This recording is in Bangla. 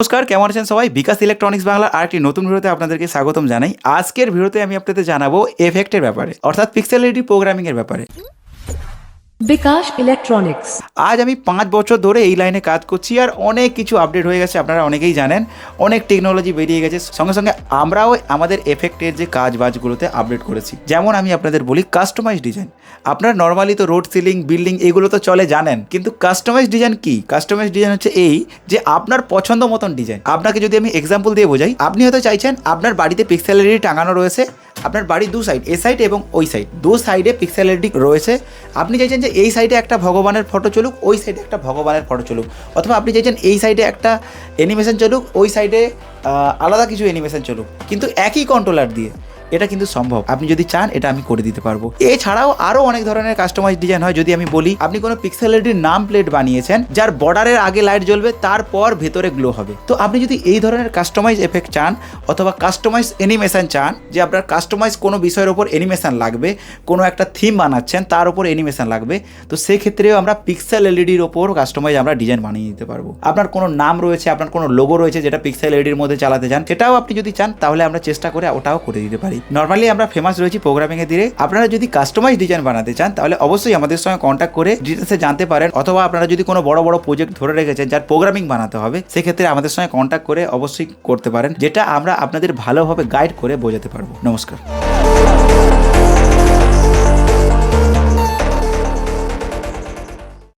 নমস্কার, কেমন আছেন সবাই? বিকাশ ইলেকট্রনিক্স বাংলা আর একটি নতুন ভিডিওতে আপনাদেরকে স্বাগতম জানাই। আজকের ভিডিওতে আমি আপনাদের জানাব এফেক্টের ব্যাপারে, অর্থাৎ পিক্সেলিটি প্রোগ্রামিং এর ব্যাপারে। বিকাশ ইলেকট্রনিক্স। আজ আমি পাঁচ বছর ধরে এই লাইনে কাজ করছি আর অনেক কিছু আপডেট হয়ে গেছে, আপনারা অনেকেই জানেন। অনেক টেকনোলজি বেরিয়ে গেছে। সঙ্গে সঙ্গে আমরাও আমাদের এফেক্টের যে কাজ বাজগুলোতে আপডেট করেছি। যেমন আমি আপনাদের বলি কাস্টমাইজ ডিজাইন আপনারা নর্মালি তো রোড সিলিং বিল্ডিং এগুলো তো চলে জানেন, কিন্তু কাস্টমাইজ ডিজাইন কি? কাস্টমাইজ ডিজাইন হচ্ছে এই যে আপনার পছন্দ মতন ডিজাইন আপনাকে যদি আমি এক্সাম্পল দিয়ে বোঝাই, আপনি হয়তো চাইছেন আপনার বাড়িতে পিক্সেলারি টাঙানো রয়েছে আপনার বাড়ির দু সাইড এ সাইড এবং ওই সাইড দু সাইডে পিক্সেলারিটি রয়েছে। আপনি চাইছেন যে এই সাইডে একটা ভগবানের ফটো চলুক, ওই সাইডে একটা ভগবানের ফটো চলুক। অথবা আপনি চাইছেন এই সাইডে একটা অ্যানিমেশন চলুক, ওই সাইডে আলাদা কিছু অ্যানিমেশন চলুক। কিন্তু একই কন্ট্রোলার দিয়ে। এটা কিন্তু সম্ভব। আপনি যদি চান, এটা আমি করে দিতে পারব। এছাড়াও আরও অনেক ধরনের কাস্টমাইজ ডিজাইন হয়। যদি আমি বলি, আপনি কোনো পিক্সেলারিটির নাম প্লেট বানিয়েছেন, যার বর্ডারের আগে লাইট জ্বলবে, তারপর ভেতরে গ্লো হবে। তো আপনি যদি এই ধরনের কাস্টমাইজ এফেক্ট চান, অথবা কাস্টমাইজ অ্যানিমেশন চান, যে আপনার কাস্টমাইজ কোনো বিষয়ের ওপর অ্যানিমেশন লাগবে, কোনো একটা থিম বানাচ্ছেন, তার উপর অ্যানিমেশন লাগবে, তো সেক্ষেত্রেও আমরা পিক্সেল এলইডির ওপর কাস্টমাইজ আমরা ডিজাইন বানিয়ে দিতে পারব। আপনার কোনো নাম রয়েছে, আপনার কোনো লোগো রয়েছে, যেটা পিক্সেল এলইডির মধ্যে চালাতে চান, সেটাও আপনি যদি চান, তাহলে আমরা চেষ্টা করে ওটাও করে দিতে পারি নর্মালি আমরা ফেমাস রয়েছি প্রোগ্রামিং এর দিকে। আপনারা যদি কাস্টমাইজ ডিজাইন বানাতে চান, তাহলে অবশ্যই আমাদের সঙ্গে কন্ট্যাক্ট করে ডিটেলসে জানতে পারেন। অথবা আপনারা যদি কোনো বড় বড় প্রজেক্ট ধরে রেখেছেন যার প্রোগ্রামিং বানাতে হবে, সেক্ষেত্রে আমাদের সঙ্গে কন্ট্যাক্ট করে অবশ্যই করতে পারেন, যেটা আমরা আপনাদের ভালোভাবে গাইড করে বোঝাতে পারব। নমস্কার।